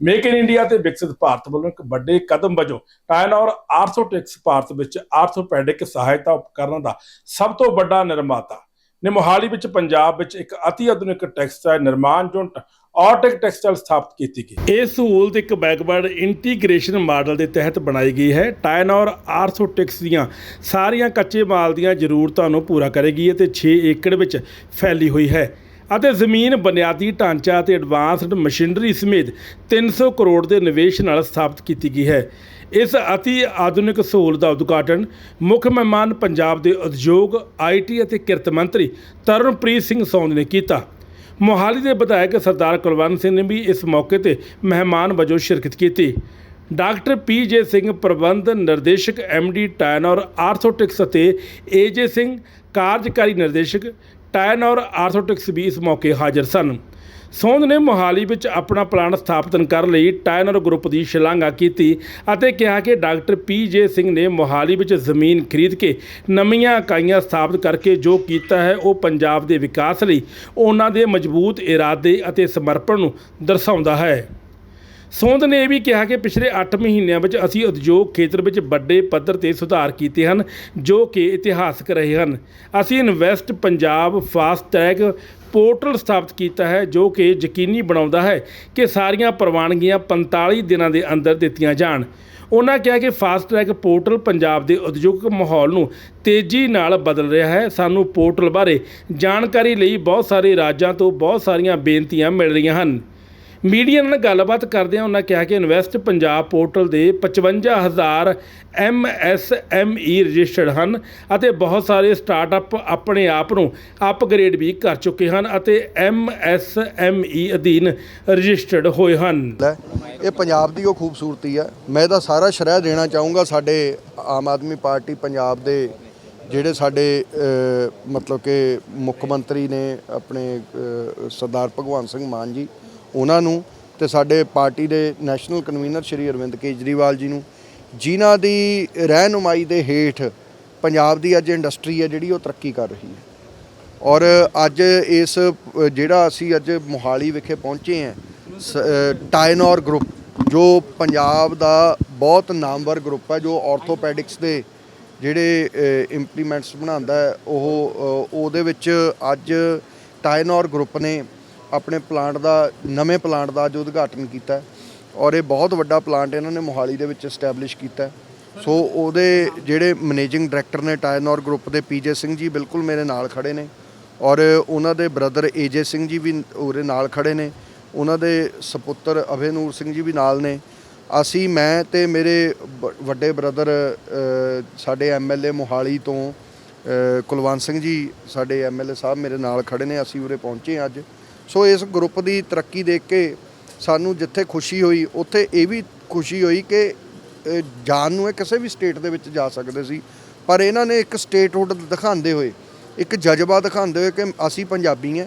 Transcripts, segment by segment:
Make in India ਤੇ ਵਿਕਸਿਤ ਭਾਰਤ ਵੱਲੋਂ ਇੱਕ ਵੱਡੇ ਕਦਮ ਵਜੋਂ ਟਾਇਨੌਰ ਆਰਥੋਟਿਕਸ ਭਾਰਤ ਵਿੱਚ ਆਰਥੋਪੈਡਿਕ ਸਹਾਇਤਾ ਉਪਕਰਨਾਂ ਦਾ ਸਭ ਤੋਂ ਵੱਡਾ ਨਿਰਮਾਤਾ। ਨੇ ਮੋਹਾਲੀ ਵਿੱਚ ਪੰਜਾਬ ਵਿੱਚ ਇੱਕ ਅਤੀ ਆਧੁਨਿਕ ਟੈਕਸਟਾਈਲ ਨਿਰਮਾਣ ਯੂਨਿਟ ਆਰਟਿਕ ਟੈਕਸਟਾਈਲ ਸਥਾਪਿਤ ਕੀਤੀ ਗਈ। ਇਹ ਸਹੂਲਤ ਇੱਕ ਬੈਕਵਰਡ ਇੰਟੀਗ੍ਰੇਸ਼ਨ ਮਾਡਲ ਦੇ ਤਹਿਤ ਬਣਾਈ ਗਈ ਹੈ। ਟਾਇਨੌਰ ਆਰਥੋਟਿਕਸ ਦੀਆਂ ਸਾਰੀਆਂ ਕੱਚੇ ਮਾਲ ਦੀਆਂ ਜ਼ਰੂਰਤਾਂ ਨੂੰ ਪੂਰਾ ਕਰੇਗੀ ਅਤੇ 6 ਏਕੜ ਵਿੱਚ ਫੈਲੀ ਹੋਈ ਹੈ। ਅਤੇ ਜ਼ਮੀਨ ਬੁਨਿਆਦੀ ਢਾਂਚਾ ਅਤੇ ਐਡਵਾਂਸਡ ਮਸ਼ੀਨਰੀ ਸਮੇਤ 300 ਕਰੋੜ ਦੇ ਨਿਵੇਸ਼ ਨਾਲ ਸਥਾਪਿਤ ਕੀਤੀ ਗਈ ਹੈ। ਇਸ ਅਤੀ ਆਧੁਨਿਕ ਸਹੂਲਤ ਦਾ ਉਦਘਾਟਨ ਮੁੱਖ ਮਹਿਮਾਨ ਪੰਜਾਬ ਦੇ ਉਦਯੋਗ ਆਈਟੀ ਅਤੇ ਕਿਰਤ ਮੰਤਰੀ ਤਰਨਪ੍ਰੀਤ ਸਿੰਘ ਸੌਂਦ ਨੇ ਕੀਤਾ। ਮੋਹਾਲੀ ਦੇ ਵਿਧਾਇਕ ਸਰਦਾਰ ਕੁਲਵੰਤ ਸਿੰਘ ਨੇ ਵੀ ਇਸ ਮੌਕੇ ਤੇ ਮਹਿਮਾਨ ਵਜੋਂ ਸ਼ਿਰਕਤ ਕੀਤੀ। ਡਾਕਟਰ ਪੀ ਜੇ ਸਿੰਘ, ਪ੍ਰਬੰਧ ਨਿਰਦੇਸ਼ਕ ਐਮ ਡੀ ਟਾਇਨ ਔਰ ਆਰਥੋਟਿਕਸ ਅਤੇ ਏ ਜੇ ਸਿੰਘ, ਕਾਰਜਕਾਰੀ ਨਿਰਦੇਸ਼ਕ ਟਾਇਨੌਰ ਆਰਥੋਟਿਕਸ ਵੀ ਇਸ ਮੌਕੇ ਹਾਜ਼ਰ ਸਨ। ਸੋਂਧ ਨੇ ਮੋਹਾਲੀ ਵਿੱਚ ਆਪਣਾ ਪਲਾਂਟ ਸਥਾਪਿਤ ਕਰਨ ਲਈ ਟਾਇਨਰ ਗਰੁੱਪ ਦੀ ਸ਼ਲਾਘਾ ਕੀਤੀ ਅਤੇ ਕਿਹਾ ਕਿ ਡਾਕਟਰ ਪੀ ਜੇ ਸਿੰਘ ਨੇ ਮੋਹਾਲੀ ਵਿੱਚ ਜ਼ਮੀਨ ਖਰੀਦ ਕੇ ਨਵੀਆਂ ਇਕਾਈਆਂ ਸਥਾਪਿਤ ਕਰਕੇ ਜੋ ਕੀਤਾ ਹੈ, ਉਹ ਪੰਜਾਬ ਦੇ ਵਿਕਾਸ ਲਈ ਉਹਨਾਂ ਦੇ ਮਜ਼ਬੂਤ ਇਰਾਦੇ ਅਤੇ ਸਮਰਪਣ ਨੂੰ ਦਰਸਾਉਂਦਾ ਹੈ। ਸੋਂਧ ਨੇ ਇਹ ਵੀ ਕਿਹਾ ਕਿ ਪਿਛਲੇ 8 ਮਹੀਨਿਆਂ ਵਿੱਚ ਅਸੀਂ ਉਦਯੋਗ ਖੇਤਰ ਵਿੱਚ ਵੱਡੇ ਪੱਧਰ ਤੇ ਸੁਧਾਰ ਕੀਤੇ ਹਨ, ਜੋ ਕਿ ਇਤਿਹਾਸਕ ਰਹੇ ਹਨ। ਅਸੀਂ invest Punjab fast tag portal ਸਥਾਪਿਤ ਕੀਤਾ ਹੈ, ਜੋ ਕਿ ਯਕੀਨੀ ਬਣਾਉਂਦਾ ਹੈ ਕਿ ਸਾਰੀਆਂ ਪ੍ਰਵਾਨਗੀਆਂ 45 ਦਿਨਾਂ ਦੇ ਅੰਦਰ ਦਿੱਤੀਆਂ ਜਾਣ। ਉਹਨਾਂ ਕਿਹਾ ਕਿ ਫਾਸਟ ਟਰੈਕ ਪੋਰਟਲ ਪੰਜਾਬ ਦੇ ਉਦਯੋਗਿਕ ਮਾਹੌਲ ਨੂੰ ਤੇਜ਼ੀ ਨਾਲ ਬਦਲ ਰਿਹਾ ਹੈ। ਸਾਨੂੰ ਪੋਰਟਲ ਬਾਰੇ ਜਾਣਕਾਰੀ ਲਈ ਬਹੁਤ ਸਾਰੇ ਰਾਜਾਂ ਤੋਂ ਬਹੁਤ ਸਾਰੀਆਂ ਬੇਨਤੀਆਂ ਮਿਲ ਰਹੀਆਂ ਹਨ। ਮੀਡੀਆ ਨਾਲ ਗੱਲਬਾਤ ਕਰਦਿਆਂ ਉਹਨਾਂ ਕਿਹਾ ਕਿ ਇਨਵੈਸਟ ਪੰਜਾਬ ਪੋਰਟਲ ਦੇ 55000 ਐਮਐਸਐਮਈ ਰਜਿਸਟਰਡ ਹਨ ਅਤੇ ਬਹੁਤ ਸਾਰੇ ਸਟਾਰਟਅਪ ਆਪਣੇ ਆਪ ਨੂੰ ਅਪਗ੍ਰੇਡ ਵੀ ਕਰ ਚੁੱਕੇ ਹਨ ਅਤੇ ਐਮਐਸਐਮਈ ਅਧੀਨ ਰਜਿਸਟਰਡ ਹੋਏ ਹਨ। ਇਹ ਪੰਜਾਬ ਦੀ ਉਹ ਖੂਬਸੂਰਤੀ ਹੈ ਮੈਂ ਇਹਦਾ ਸਾਰਾ ਸ਼ਰਹਿ ਦੇਣਾ ਚਾਹੂੰਗਾ ਸਾਡੇ ਆਮ ਆਦਮੀ ਪਾਰਟੀ ਪੰਜਾਬ ਦੇ ਜਿਹੜੇ ਸਾਡੇ ਮਤਲਬ ਕਿ ਮੁੱਖ ਮੰਤਰੀ ਨੇ ਆਪਣੇ ਸਰਦਾਰ ਭਗਵੰਤ ਸਿੰਘ ਮਾਨ ਜੀ ਉਹਨਾਂ ਨੂੰ ਤੇ ਸਾਡੇ ਪਾਰਟੀ ਦੇ ਨੈਸ਼ਨਲ ਕਨਵੀਨਰ ਸ਼੍ਰੀ ਅਰਵਿੰਦ ਕੇਜਰੀਵਾਲ ਜੀ ਨੂੰ ਜਿਨ੍ਹਾਂ ਦੀ ਰਹਿਨੁਮਾਈ ਦੇ ਹੇਠ ਪੰਜਾਬ ਦੀ ਅੱਜ ਇੰਡਸਟਰੀ ਹੈ ਜਿਹੜੀ ਉਹ ਤਰੱਕੀ ਕਰ ਰਹੀ ਹੈ। ਔਰ ਅੱਜ ਇਸ ਜਿਹੜਾ ਅਸੀਂ ਅੱਜ ਮੋਹਾਲੀ ਵਿਖੇ ਪਹੁੰਚੇ ਹਾਂ ਸ- ਅ, ਗਰੁੱਪ ਜੋ ਪੰਜਾਬ ਦਾ ਬਹੁਤ ਨਾਮਵਰ ਗਰੁੱਪ ਹੈ ਜੋ ਆਰਥੋਪੈਡਿਕਸ ਦੇ ਜਿਹੜੇ ਇੰਪਲੀਮੈਂਟਸ ਬਣਾਉਂਦਾ ਉਹ ਉਹਦੇ ਵਿੱਚ ਅੱਜ ਟਾਇਨੋਰ ਗਰੁੱਪ ਨੇ ਆਪਣੇ ਪਲਾਂਟ ਦਾ, ਨਵੇਂ ਪਲਾਂਟ ਦਾ ਜੋ ਉਦਘਾਟਨ ਕੀਤਾ ਔਰ ਇਹ ਬਹੁਤ ਵੱਡਾ ਪਲਾਂਟ ਇਹਨਾਂ ਨੇ ਮੋਹਾਲੀ ਦੇ ਵਿੱਚ ਐਸਟੈਬਲਿਸ਼ ਕੀਤਾ ਸੋ ਉਹਦੇ ਜਿਹੜੇ ਮੈਨੇਜਿੰਗ ਡਾਇਰੈਕਟਰ ਨੇ ਟਾਇਨੌਰ ਗਰੁੱਪ ਦੇ ਪੀਜੇ ਸਿੰਘ ਜੀ ਬਿਲਕੁਲ ਮੇਰੇ ਨਾਲ ਖੜੇ ਨੇ ਔਰ ਉਹਨਾਂ ਦੇ ਬ੍ਰਦਰ ਏਜੇ ਸਿੰਘ ਜੀ ਵੀ ਉਹਦੇ ਨਾਲ ਖੜੇ ਨੇ, ਉਹਨਾਂ ਦੇ ਸੁਪੁੱਤਰ ਅਭੈਨੂਰ ਸਿੰਘ ਜੀ ਵੀ ਨਾਲ ਨੇ। ਅਸੀਂ, ਮੈਂ ਤੇ ਮੇਰੇ ਬ- ਵੱਡੇ ਬ੍ਰਦਰ ਸਾਡੇ ਐਮਐਲਏ ਮੋਹਾਲੀ ਤੋਂ ਕੁਲਵੰਤ ਸਿੰਘ ਜੀ, ਸਾਡੇ ਐਮਐਲਏ ਸਾਹਿਬ ਮੇਰੇ ਨਾਲ ਖੜੇ ਨੇ, ਅਸੀਂ ਉਰੇ ਪਹੁੰਚੇ ਅੱਜ। ਸੋ ਇਸ ਗਰੁੱਪ ਦੀ ਤਰੱਕੀ ਦੇਖ ਕੇ ਸਾਨੂੰ ਜਿੱਥੇ ਖੁਸ਼ੀ ਹੋਈ, ਉੱਥੇ ਇਹ ਵੀ ਖੁਸ਼ੀ ਹੋਈ ਕਿ ਜਾਣ ਨੂੰ ਇਹ ਕਿਸੇ ਵੀ ਸਟੇਟ ਦੇ ਵਿੱਚ ਜਾ ਸਕਦੇ ਸੀ। ਪਰ ਇਹਨਾਂ ਨੇ ਇੱਕ ਸਟੇਟਹੁੱਡ ਦਿਖਾਉਂਦੇ ਹੋਏ, ਇੱਕ ਜਜ਼ਬਾ ਦਿਖਾਉਂਦੇ ਹੋਏ ਕਿ ਅਸੀਂ ਪੰਜਾਬੀ ਹਾਂ।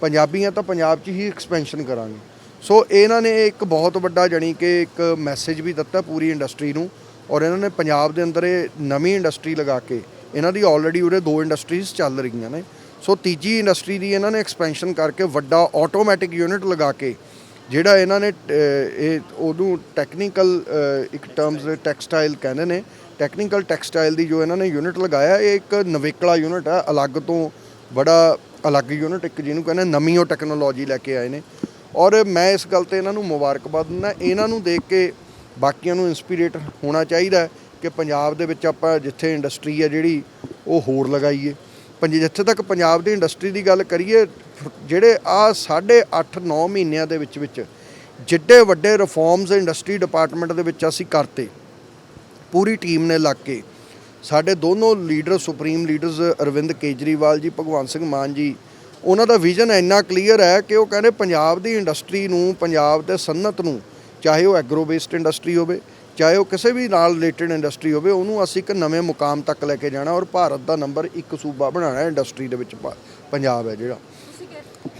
ਪੰਜਾਬੀ ਹਾਂ ਤਾਂ ਪੰਜਾਬ 'ਚ ਹੀ ਐਕਸਪੈਂਸ਼ਨ ਕਰਾਂਗੇ। ਸੋ ਇਹਨਾਂ ਨੇ ਇੱਕ ਬਹੁਤ ਵੱਡਾ ਜਾਣੀ ਕਿ ਇੱਕ ਮੈਸੇਜ ਵੀ ਦਿੱਤਾ ਪੂਰੀ ਇੰਡਸਟਰੀ ਨੂੰ ਔਰ ਇਹਨਾਂ ਨੇ ਪੰਜਾਬ ਦੇ ਅੰਦਰ ਇਹ ਨਵੀਂ ਇੰਡਸਟਰੀ ਲਗਾ ਕੇ, ਇਹਨਾਂ ਦੀ ਆਲਰੇਡੀ ਉਰੇ ਦੋ ਇੰਡਸਟਰੀਜ਼ ਚੱਲ ਰਹੀਆਂ ਨੇ। ਸੋ ਤੀਜੀ ਇੰਡਸਟਰੀ ਦੀ ਇਹਨਾਂ ਨੇ ਐਕਸਪੈਂਸ਼ਨ ਕਰਕੇ ਵੱਡਾ ਆਟੋਮੈਟਿਕ ਯੂਨਿਟ ਲਗਾ ਕੇ ਜਿਹੜਾ ਇਹਨਾਂ ਨੇ ਇਹ ਉਹਨੂੰ ਟੈਕਨੀਕਲ ਇੱਕ ਟਰਮਸ ਦੇ ਟੈਕਸਟਾਈਲ ਕਹਿੰਦੇ ਨੇ ਟੈਕਨੀਕਲ ਟੈਕਸਟਾਈਲ ਦੀ ਜੋ ਇਹਨਾਂ ਨੇ ਯੂਨਿਟ ਲਗਾਇਆ, ਇਹ ਇੱਕ ਨਵੇਕਲਾ ਯੂਨਿਟ ਆ, ਅਲੱਗ ਤੋਂ ਬੜਾ ਅਲੱਗ ਯੂਨਿਟ ਇੱਕ ਜਿਹਨੂੰ ਕਹਿੰਦੇ ਨਵੀਂ ਉਹ ਟੈਕਨੋਲੋਜੀ ਲੈ ਕੇ ਆਏ ਨੇ। ਔਰ ਮੈਂ ਇਸ ਗੱਲ ਤੇ ਇਹਨਾਂ ਨੂੰ ਮੁਬਾਰਕਬਾਦ ਦਿੰਦਾ, ਇਹਨਾਂ ਨੂੰ ਦੇਖ ਕੇ ਬਾਕੀਆਂ ਨੂੰ ਇਨਸਪੀਰੇਟ ਹੋਣਾ ਚਾਹੀਦਾ ਕਿ ਪੰਜਾਬ ਦੇ ਵਿੱਚ ਆਪਾਂ ਜਿੱਥੇ ਇੰਡਸਟਰੀ ਹੈ ਜਿਹੜੀ, ਉਹ ਹੋਰ ਲਗਾਈਏ। ਪੰਜ ਜਿੱਥੇ ਤੱਕ ਪੰਜਾਬ ਦੀ ਇੰਡਸਟਰੀ ਦੀ ਗੱਲ ਕਰੀਏ, ਜਿਹੜੇ ਆ ਸਾਢੇ 8 9 ਮਹੀਨਿਆਂ ਦੇ ਵਿੱਚ ਵਿੱਚ ਜਿੱਡੇ ਵੱਡੇ ਰਿਫਾਰਮਸ ਇੰਡਸਟਰੀ ਡਿਪਾਰਟਮੈਂਟ ਦੇ ਵਿੱਚ ਅਸੀਂ ਕਰਤੇ। ਪੂਰੀ ਟੀਮ ਨੇ ਲੱਗ ਕੇ। ਸਾਡੇ ਦੋਨੋਂ leader supreme leaders Arvind Kejriwal ji Bhagwant Singh ਮਾਨ ਜੀ, ਉਹਨਾਂ ਦਾ ਵਿਜ਼ਨ ਇੰਨਾ ਕਲੀਅਰ ਹੈ ਕਿ ਉਹ ਕਹਿੰਦੇ ਪੰਜਾਬ ਦੀ ਇੰਡਸਟਰੀ ਨੂੰ, ਪੰਜਾਬ ਦੇ ਸਨਅਤ ਨੂੰ, ਚਾਹੇ ਉਹ ਐਗਰੋ ਬੇਸਡ ਇੰਡਸਟਰੀ ਹੋਵੇ ਚਾਹੇ ਉਹ ਕਿਸੇ ਵੀ ਨਾਲ ਰਿਲੇਟਡ ਇੰਡਸਟਰੀ ਹੋਵੇ, ਉਹਨੂੰ ਅਸੀਂ ਇੱਕ ਨਵੇਂ ਮੁਕਾਮ ਤੱਕ ਲੈ ਕੇ ਜਾਣਾ ਔਰ ਭਾਰਤ ਦਾ ਨੰਬਰ ਇੱਕ ਸੂਬਾ ਬਣਾਉਣਾ ਇੰਡਸਟਰੀ ਦੇ ਵਿੱਚ ਪਾ- ਪੰਜਾਬ ਹੈ ਜਿਹੜਾ।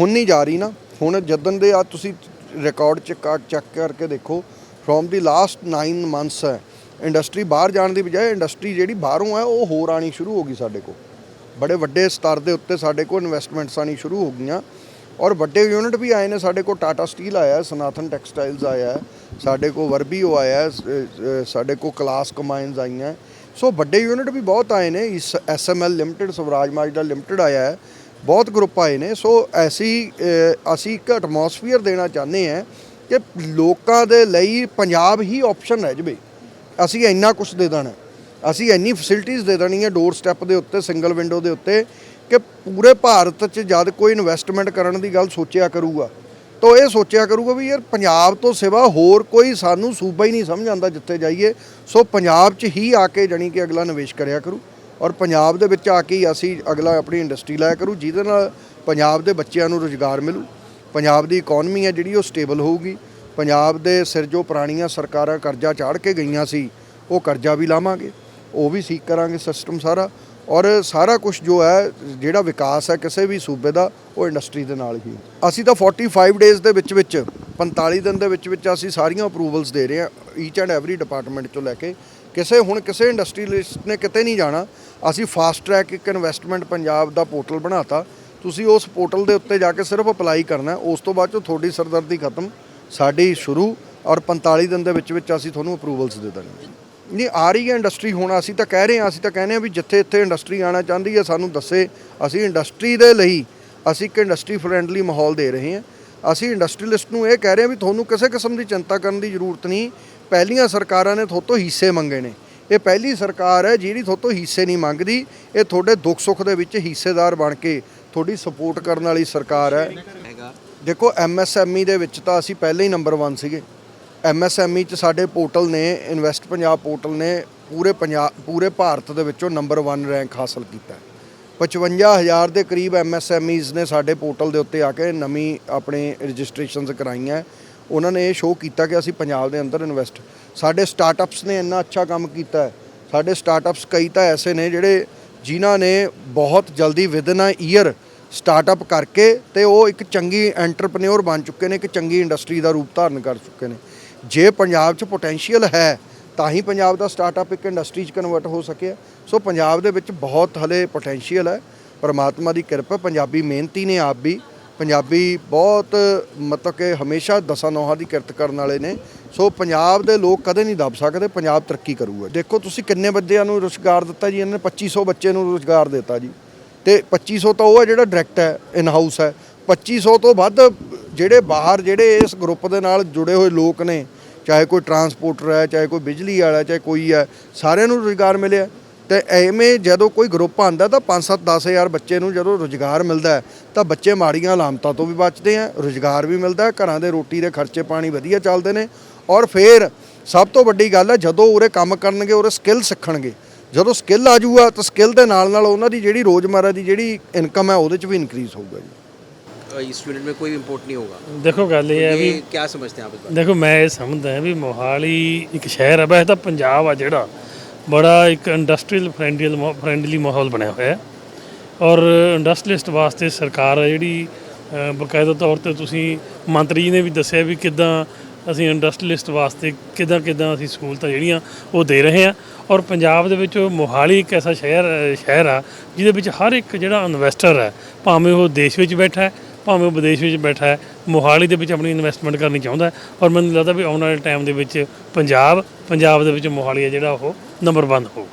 ਹੁਣ ਨਹੀਂ ਜਾ ਰਹੀ ਨਾ। ਹੁਣ ਜਦਨ ਦੇ ਆ ਤੁਸੀਂ ਰਿਕਾਰਡ ਚੈੱਕ ਚੈੱਕ ਕਰਕੇ ਦੇਖੋ ਫਰੋਮ ਦੀ ਲਾਸਟ 9 ਮੰਥਸ ਹੈ ਇੰਡਸਟਰੀ ਬਾਹਰ ਜਾਣ ਦੀ ਬਜਾਏ ਇੰਡਸਟਰੀ ਜਿਹੜੀ ਬਾਹਰੋਂ ਹੈ, ਉਹ ਹੋਰ ਆਣੀ ਸ਼ੁਰੂ ਹੋ ਗਈ ਸਾਡੇ ਕੋਲ। ਬੜੇ ਵੱਡੇ ਸਤਰ ਦੇ ਉੱਤੇ ਸਾਡੇ ਕੋਲ ਇਨਵੈਸਟਮੈਂਟਸ ਆਣੀ ਸ਼ੁਰੂ ਹੋ ਗਈਆਂ। ਔਰ ਵੱਡੇ ਯੂਨਿਟ ਵੀ ਆਏ ਨੇ, ਸਾਡੇ ਕੋਲ ਟਾਟਾ ਸਟੀਲ ਆਇਆ ਸਨਾਥਨ ਟੈਕਸਟਾਈਲਸ ਆਇਆ ਸਾਡੇ ਕੋਲ ਵਰਬੀਓ ਆਇਆ ਸਾਡੇ ਕੋਲ ਕਲਾਸ ਕਮਾਈਨਸ ਆਈਆਂ ਸੋ ਵੱਡੇ ਯੂਨਿਟ ਵੀ ਬਹੁਤ ਆਏ ਨੇ, ਇਸ SML limited Swaraj Mazda limited ਆਇਆ ਹੈ, ਬਹੁਤ ਗਰੁੱਪ ਆਏ ਨੇ। ਸੋ ਐਸੀ ਅਸੀਂ ਇੱਕ ਐਟਮੋਸਫੀਅਰ ਦੇਣਾ ਚਾਹੁੰਦੇ ਹਾਂ ਕਿ ਲੋਕਾਂ ਦੇ ਲਈ ਪੰਜਾਬ ਹੀ ਆਪਸ਼ਨ ਹੈ ਜਵੇ। ਅਸੀਂ ਇੰਨਾ ਕੁਝ ਦੇ ਦੇਣਾ ਅਸੀਂ ਇੰਨੀ ਫੈਸਿਲਿਟੀਆਂ ਦੇ ਦੇਣੀਆਂ ਡੋਰ ਸਟੈਪ ਦੇ ਉੱਤੇ ਸਿੰਗਲ ਵਿੰਡੋ ਦੇ ਉੱਤੇ। ਕਿ ਪੂਰੇ ਭਾਰਤ 'ਚ ਜਦ ਕੋਈ ਇਨਵੈਸਟਮੈਂਟ ਕਰਨ ਦੀ ਗੱਲ ਸੋਚਿਆ ਕਰੂਗਾ, ਤਾਂ ਇਹ ਸੋਚਿਆ ਕਰੂਗਾ ਵੀ ਯਾਰ ਪੰਜਾਬ ਤੋਂ ਸਿਵਾ ਹੋਰ ਕੋਈ ਸਾਨੂੰ ਸੂਬਾ ਹੀ ਨਹੀਂ ਸਮਝ ਆਉਂਦਾ ਜਿੱਥੇ ਜਾਈਏ, ਸੋ ਪੰਜਾਬ 'ਚ ਹੀ ਆ ਕੇ ਜਾਣੀ ਕਿ ਅਗਲਾ ਨਿਵੇਸ਼ ਕਰਿਆ ਕਰੂ ਔਰ ਪੰਜਾਬ ਦੇ ਵਿੱਚ ਆ ਕੇ ਹੀ ਅਸੀਂ ਅਗਲਾ ਆਪਣੀ ਇੰਡਸਟਰੀ ਲਾਇਆ ਕਰੂ, ਜਿਹਦੇ ਨਾਲ ਪੰਜਾਬ ਦੇ ਬੱਚਿਆਂ ਨੂੰ ਰੋਜ਼ਗਾਰ ਮਿਲੂ, ਪੰਜਾਬ ਦੀ ਇਕਨੋਮੀ ਹੈ ਜਿਹੜੀ ਉਹ ਸਟੇਬਲ ਹੋਊਗੀ, ਪੰਜਾਬ ਦੇ ਸਿਰ ਜੋ ਪੁਰਾਣੀਆਂ ਸਰਕਾਰਾਂ ਕਰਜ਼ਾ ਚਾੜ ਕੇ ਗਈਆਂ ਸੀ, ਉਹ ਕਰਜ਼ਾ ਵੀ ਲਾਵਾਂਗੇ, ਉਹ ਵੀ ਸੀਕ ਕਰਾਂਗੇ ਸਿਸਟਮ ਸਾਰਾ ਔਰ ਸਾਰਾ ਕੁਝ ਜੋ ਹੈ, ਜਿਹੜਾ ਵਿਕਾਸ ਹੈ ਕਿਸੇ ਵੀ ਸੂਬੇ ਦਾ, ਉਹ ਇੰਡਸਟਰੀ ਦੇ ਨਾਲ ਹੀ ਅਸੀਂ ਤਾਂ 45 ਡੇਜ਼ ਦੇ ਵਿੱਚ ਵਿੱਚ 45 ਦਿਨ ਦੇ ਵਿੱਚ ਵਿੱਚ ਅਸੀਂ ਸਾਰੀਆਂ ਅਪਰੂਵਲਸ ਦੇ ਰਹੇ ਹਾਂ ਈਚ ਐਂਡ ਐਵਰੀ ਡਿਪਾਰਟਮੈਂਟ ਚੋਂ ਲੈ ਕੇ। ਕਿਸੇ ਹੁਣ ਕਿਸੇ ਇੰਡਸਟਰੀਲਿਸਟ ਨੇ ਕਿਤੇ ਨਹੀਂ ਜਾਣਾ। ਅਸੀਂ ਫਾਸਟ ਟਰੈਕ ਇੱਕ ਇਨਵੈਸਟਮੈਂਟ ਪੰਜਾਬ ਦਾ ਪੋਰਟਲ ਬਣਾਤਾ। ਤੁਸੀਂ ਉਸ ਪੋਰਟਲ ਦੇ ਉੱਤੇ ਜਾ ਕੇ ਸਿਰਫ ਅਪਲਾਈ ਕਰਨਾ ਉਸ ਤੋਂ ਬਾਅਦ ਚੋਂ ਤੁਹਾਡੀ ਸਰਦਰਦੀ ਖਤਮ, ਸਾਡੀ ਸ਼ੁਰੂ ਔਰ 45 ਦਿਨ ਦੇ ਵਿੱਚ ਵਿੱਚ ਅਸੀਂ ਤੁਹਾਨੂੰ ਅਪਰੂਵਲਸ ਦੇ ਦਾਂਗੇ ਨਹੀਂ ਆ ਰਹੀ ਹੈ ਇੰਡਸਟਰੀ ਹੁਣ ਅਸੀਂ ਤਾਂ ਕਹਿ ਰਹੇ ਹਾਂ ਅਸੀਂ ਤਾਂ ਕਹਿੰਦੇ ਹਾਂ ਵੀ ਜਿੱਥੇ ਇੱਥੇ ਇੰਡਸਟਰੀ ਆਣਾ ਚਾਹੁੰਦੀ ਹੈ ਸਾਨੂੰ ਦੱਸੇ ਅਸੀਂ ਇੰਡਸਟਰੀ ਦੇ ਲਈ ਅਸੀਂ ਇੱਕ ਇੰਡਸਟਰੀ ਫਰੈਂਡਲੀ ਮਾਹੌਲ ਦੇ ਰਹੇ ਹਾਂ। ਅਸੀਂ ਇੰਡਸਟਰੀਲਿਸਟ ਨੂੰ ਇਹ ਕਹਿ ਰਹੇ ਹਾਂ ਵੀ ਤੁਹਾਨੂੰ ਕਿਸੇ ਕਿਸਮ ਦੀ ਚਿੰਤਾ ਕਰਨ ਦੀ ਜ਼ਰੂਰਤ ਨਹੀਂ ਪਹਿਲੀਆਂ ਸਰਕਾਰਾਂ ਨੇ ਤੁਹਾਤੋਂ ਹਿੱਸੇ ਮੰਗੇ ਨੇ। ਇਹ ਪਹਿਲੀ ਸਰਕਾਰ ਹੈ ਜਿਹੜੀ ਤੁਹਾਤੋਂ ਹਿੱਸੇ ਨਹੀਂ ਮੰਗਦੀ ਇਹ ਤੁਹਾਡੇ ਦੁੱਖ ਸੁੱਖ ਦੇ ਵਿੱਚ ਹਿੱਸੇਦਾਰ ਬਣ ਕੇ ਤੁਹਾਡੀ ਸਪੋਰਟ ਕਰਨ ਵਾਲੀ ਸਰਕਾਰ ਹੈ। ਦੇਖੋ ਐਮਐਸਐਮਈ ਦੇ ਵਿੱਚ ਤਾਂ ਅਸੀਂ ਪਹਿਲੇ ਹੀ ਨੰਬਰ 1 ਸੀਗੇ। ਐਮਐਸਐਮਈ ਚ ਸਾਡੇ ਪੋਰਟਲ ਨੇ, ਇਨਵੈਸਟ ਪੰਜਾਬ ਪੋਰਟਲ ਨੇ ਪੂਰੇ ਪੰਜਾਬ ਪੂਰੇ ਭਾਰਤ ਦੇ ਵਿੱਚੋਂ ਨੰਬਰ 1 ਰੈਂਕ ਹਾਸਲ ਕੀਤਾ ਹੈ। 55000 ਦੇ ਕਰੀਬ ਐਮਐਸਐਮਈਜ਼ ਨੇ ਸਾਡੇ ਪੋਰਟਲ ਦੇ ਉੱਤੇ ਆ ਕੇ ਨਵੀਂ ਆਪਣੇ ਰਜਿਸਟ੍ਰੇਸ਼ਨਸ ਕਰਾਈਆਂ ਉਹਨਾਂ ਨੇ ਇਹ ਸ਼ੋਅ ਕੀਤਾ ਕਿ ਅਸੀਂ ਪੰਜਾਬ ਦੇ ਅੰਦਰ ਇਨਵੈਸਟ ਸਾਡੇ ਸਟਾਰਟਅਪਸ ਨੇ ਇੰਨਾ ਅੱਛਾ ਕੰਮ ਕੀਤਾ ਹੈ। ਸਾਡੇ ਸਟਾਰਟਅਪਸ ਕਈ ਤਾਂ ਐਸੇ ਨੇ ਜਿਹੜੇ ਜਿਨ੍ਹਾਂ ਨੇ ਬਹੁਤ ਜਲਦੀ ਵਿਦਨ ਅ ਈਅਰ ਸਟਾਰਟਅਪ ਕਰਕੇ ਤੇ ਉਹ ਇੱਕ ਚੰਗੀ ਐਂਟਰਪ੍ਰੈਨਿਓਰ ਬਣ ਚੁੱਕੇ ਨੇ, ਇੱਕ ਚੰਗੀ ਇੰਡਸਟਰੀ ਦਾ ਰੂਪ ਧਾਰਨ ਕਰ ਚੁੱਕੇ ਨੇ। ਜੇ ਪੰਜਾਬ 'ਚ ਪੋਟੈਂਸ਼ੀਅਲ ਹੈ, ਤਾਂ ਹੀ ਪੰਜਾਬ ਦਾ ਸਟਾਰਟਅਪ ਇੱਕ ਇੰਡਸਟਰੀ 'ਚ ਕਨਵਰਟ ਹੋ ਸਕਿਆ। ਸੋ ਪੰਜਾਬ ਦੇ ਵਿੱਚ ਬਹੁਤ ਹਲੇ ਪੋਟੈਂਸ਼ੀਅਲ ਹੈ। ਪਰਮਾਤਮਾ ਦੀ ਕਿਰਪਾ, ਪੰਜਾਬੀ ਮਿਹਨਤੀ ਨੇ ਆਪ ਵੀ, ਪੰਜਾਬੀ ਬਹੁਤ ਮਤਲਬ ਕਿ ਹਮੇਸ਼ਾ ਦਸਾਂ ਨੌਹਾਂ ਦੀ ਕਿਰਤ ਕਰਨ ਵਾਲੇ ਨੇ। ਸੋ ਪੰਜਾਬ ਦੇ ਲੋਕ ਕਦੇ ਨਹੀਂ ਦੱਬ ਸਕਦੇ, ਪੰਜਾਬ ਤਰੱਕੀ ਕਰੂਗਾ। ਦੇਖੋ, ਤੁਸੀਂ ਕਿੰਨੇ ਬੱਚਿਆਂ ਨੂੰ ਰੁਜ਼ਗਾਰ ਦਿੱਤਾ ਜੀ, ਇਹਨਾਂ ਨੇ 2500 ਬੱਚੇ ਨੂੰ ਰੁਜ਼ਗਾਰ ਦਿੱਤਾ ਜੀ। ਤੇ 2500 ਤਾਂ ਉਹ ਹੈ ਜਿਹੜਾ ਡਾਇਰੈਕਟ ਹੈ ਇਨ ਹਾਊਸ ਹੈ। 2500 ਤੋਂ ਵੱਧ ਜਿਹੜੇ ਬਾਹਰ ਜਿਹੜੇ ਇਸ ਗਰੁੱਪ ਦੇ ਨਾਲ ਜੁੜੇ ਹੋਏ ਲੋਕ ਨੇ, ਚਾਹੇ ਕੋਈ ਟਰਾਂਸਪੋਰਟਰ ਹੈ, ਚਾਹੇ ਕੋਈ ਬਿਜਲੀ ਵਾਲਾ ਚਾਹੇ ਕੋਈ ਹੈ, ਸਾਰਿਆਂ ਨੂੰ ਰੋਜ਼ਗਾਰ ਮਿਲਿਆ। ਤੇ ਐਵੇਂ ਜਦੋਂ ਕੋਈ ਗਰੁੱਪ ਆਂਦਾ ਤਾਂ 5-7 10000 ਬੱਚੇ ਨੂੰ ਜਦੋਂ ਰੋਜ਼ਗਾਰ ਮਿਲਦਾ ਤਾਂ ਬੱਚੇ ਮਾੜੀਆਂ ਲਾਮਤਾਂ ਤੋਂ ਵੀ ਬਚਦੇ ਆ, ਰੋਜ਼ਗਾਰ ਵੀ ਮਿਲਦਾ ਘਰਾਂ ਦੇ ਰੋਟੀ ਦੇ ਖਰਚੇ ਪਾਣੀ ਵਧੀਆ ਚੱਲਦੇ ਨੇ। ਔਰ ਫੇਰ ਸਭ ਤੋਂ ਵੱਡੀ ਗੱਲ ਹੈ, ਜਦੋਂ ਉਰੇ ਕੰਮ ਕਰਨਗੇ, ਉਰੇ ਸਕਿੱਲ ਸਿੱਖਣਗੇ। ਜਦੋਂ ਸਕਿੱਲ ਆ ਜੂਗਾ ਤਾਂ ਸਕਿੱਲ ਦੇ ਨਾਲ ਨਾਲ ਉਹਨਾਂ ਦੀ ਜਿਹੜੀ ਰੋਜ਼ਮਰਾ ਦੀ ਜਿਹੜੀ ਇਨਕਮ ਹੈ, ਉਹਦੇ 'ਚ ਵੀ ਇਨਕਰੀਜ਼ ਹੋਊਗਾ ਜੀ। इस यूनिट में कोई इम्पोर्ट नहीं होगा ਦੇਖੋ ਗੱਲ ਇਹ ਹੈ ਵੀ ये क्या समझते हैं आप इस बात ਦੇਖੋ ਮੈਂ ਇਹ ਸਮਝਦਾ ਹਾਂ ਵੀ ਮੋਹਾਲੀ ਇੱਕ ਸ਼ਹਿਰ ਹੈ ਵੈਸੇ ਤਾਂ ਪੰਜਾਬ ਆ ਜਿਹੜਾ ਬੜਾ ਇੱਕ ਇੰਡਸਟਰੀਅਲ ਫ੍ਰੈਂਡਲੀ ਫ੍ਰੈਂਡਲੀ ਮਾਹੌਲ ਬਣਿਆ ਹੋਇਆ ਹੈ ਔਰ ਇੰਡਸਟਰੀਲਿਸਟ ਵਾਸਤੇ ਸਰਕਾਰ ਹੈ ਜਿਹੜੀ ਅ, ਬਕਾਇਦਾ ਤੌਰ ਤੇ ਤੁਸੀਂ ਮੰਤਰੀ ਜੀ ਨੇ ਵੀ ਦੱਸਿਆ ਵੀ ਕਿੱਦਾਂ ਅਸੀਂ ਇੰਡਸਟਰੀਲਿਸਟ ਵਾਸਤੇ ਕਿੱਦਾਂ ਕਿੱਦਾਂ ਅਸੀਂ ਸਹੂਲਤਾਂ ਜਿਹੜੀਆਂ ਉਹ ਦੇ ਰਹੇ ਹਾਂ ਔਰ ਪੰਜਾਬ ਦੇ ਵਿੱਚ ਮੋਹਾਲੀ ਇੱਕ ਐਸਾ ਸ਼ਹਿਰ ਸ਼ਹਿਰ ਆ ਜਿਹਦੇ ਵਿੱਚ ਹਰ ਇੱਕ ਜਿਹੜਾ ਇਨਵੈਸਟਰ ਹੈ ਭਾਵੇਂ ਉਹ ਦੇਸ਼ ਵਿੱਚ ਬੈਠਾ ਹੈ ਭਾਵੇਂ ਉਹ ਵਿਦੇਸ਼ ਵਿੱਚ ਬੈਠਾ ਹੈ, ਮੋਹਾਲੀ ਦੇ ਵਿੱਚ ਆਪਣੀ ਇਨਵੈਸਟਮੈਂਟ ਕਰਨੀ ਚਾਹੁੰਦਾ ਔਰ ਮੈਨੂੰ ਲੱਗਦਾ ਵੀ ਆਉਣ ਵਾਲੇ ਟਾਈਮ ਦੇ ਵਿੱਚ ਪੰਜਾਬ ਪੰਜਾਬ ਦੇ ਵਿੱਚ ਮੋਹਾਲੀ ਹੈ ਜਿਹੜਾ ਉਹ ਨੰਬਰ 1 ਹੋਊਗਾ।